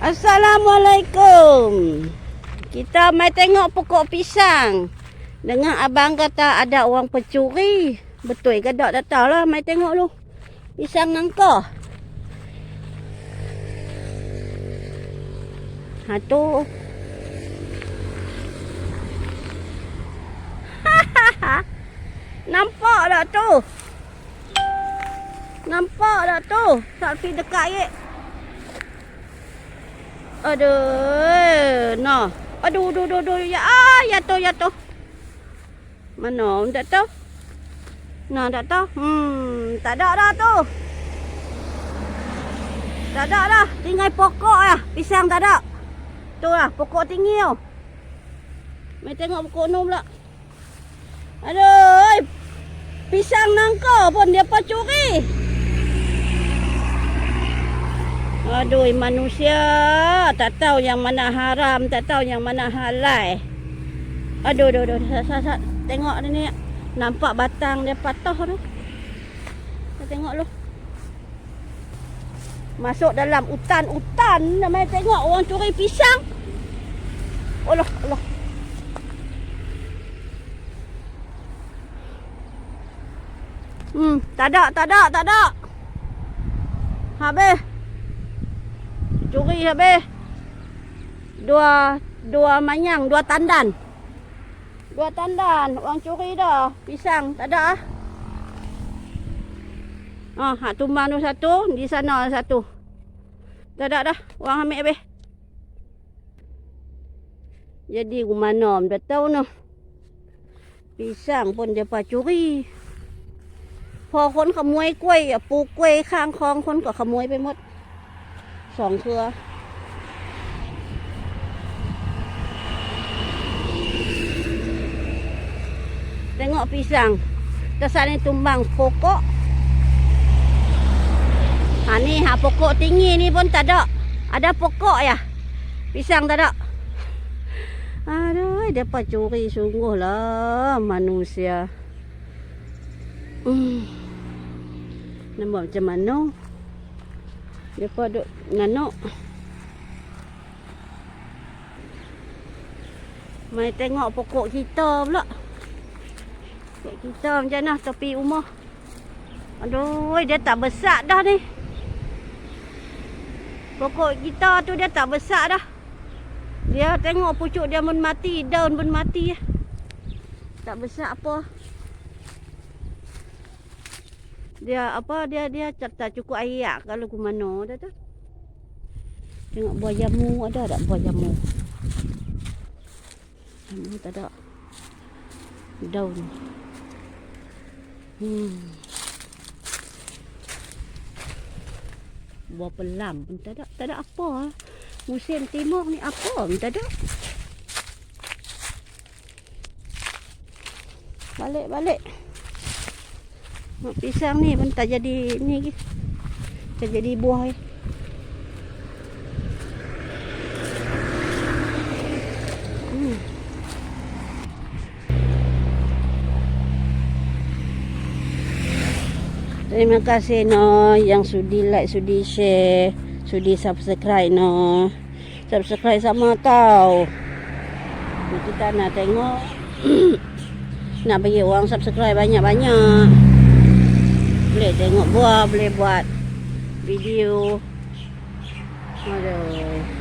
Assalamualaikum. Kita mai tengok pokok pisang. Dengar abang kata ada orang pencuri. Betul ke tak? Tak tahu lah. Mai tengok lu. Pisang nangka. Ha tu. Nampak tak tu? Nampak tak tu? Selfie dekat ye. Aduh, no. Aduh, aduh, aduh, aduh. Ya, ah, ya tu, ya tu. Mana? Tak tahu. Nah, tak tahu. Hmm, tak ada dah tu. Tak ada dah. Tinggal pokok lah. Pisang tak ada. Tu lah, pokok tinggi tau. Mai tengok pokok ni pula. Aduh, pisang nangka pun dia pacuri. Aduh, manusia tak tahu yang mana haram, tak tahu yang mana halal. Aduh, aduh, aduh. Sat. Tengok ni. Nampak batang dia patah tu. Kita tengok lu. Masuk dalam hutan-hutan. Namanya tengok orang curi pisang. Allah, Allah. Hmm, tak ada, tak ada, tak ada. Habis. Curi habis. Dua dua manyang, dua tandan. Dua tandan. Orang curi dah. Pisang tak ada ah. Ah, hak tumbang tu satu, di sana satu. Tak ada dah. Orang ambil habis. Jadi rumah nom dah tahu noh. Pisang pun dia pa curi. พอคนขโมยกล้วยอะปลูกกล้วยข้างคลองคนก็ขโมยไปหมดสองเครือ Tengok pisang. Kesat ni tumbang pokok. Ha ni ha pokok tinggi ni pun tak ada. Ada pokok ya. Pisang tak ada. Aduh, depa curi sungguh lah manusia. Hmm. Nampak macam mana? Depa duk nganuk. Mai tengok pokok kita pula. Pokok kita macam mana tepi rumah. Aduh, dia tak besar dah ni. Pokok kita tu dia tak besar dah. Dia tengok pucuk dia pun mati, daun pun mati. Tak besar apa. Dia apa dia dia tak cukup air kalau ke mana dah tu. Tengok buah jamu ada tak buah jamu? Jamu tak ada. Daun. Hmm. Buah pelam pun tak ada. Tak ada apa. ah. Musim timur ni apa pun tak ada. Balik, balik. Mak pisang ni pun tak jadi ni. Tak jadi buah ke. Terima kasih no yang sudi like, sudi share, sudi subscribe no. Subscribe sama tau. Kita nak tengok nak bagi orang subscribe banyak-banyak. Boleh tengok buah, boleh buat video. Aduh.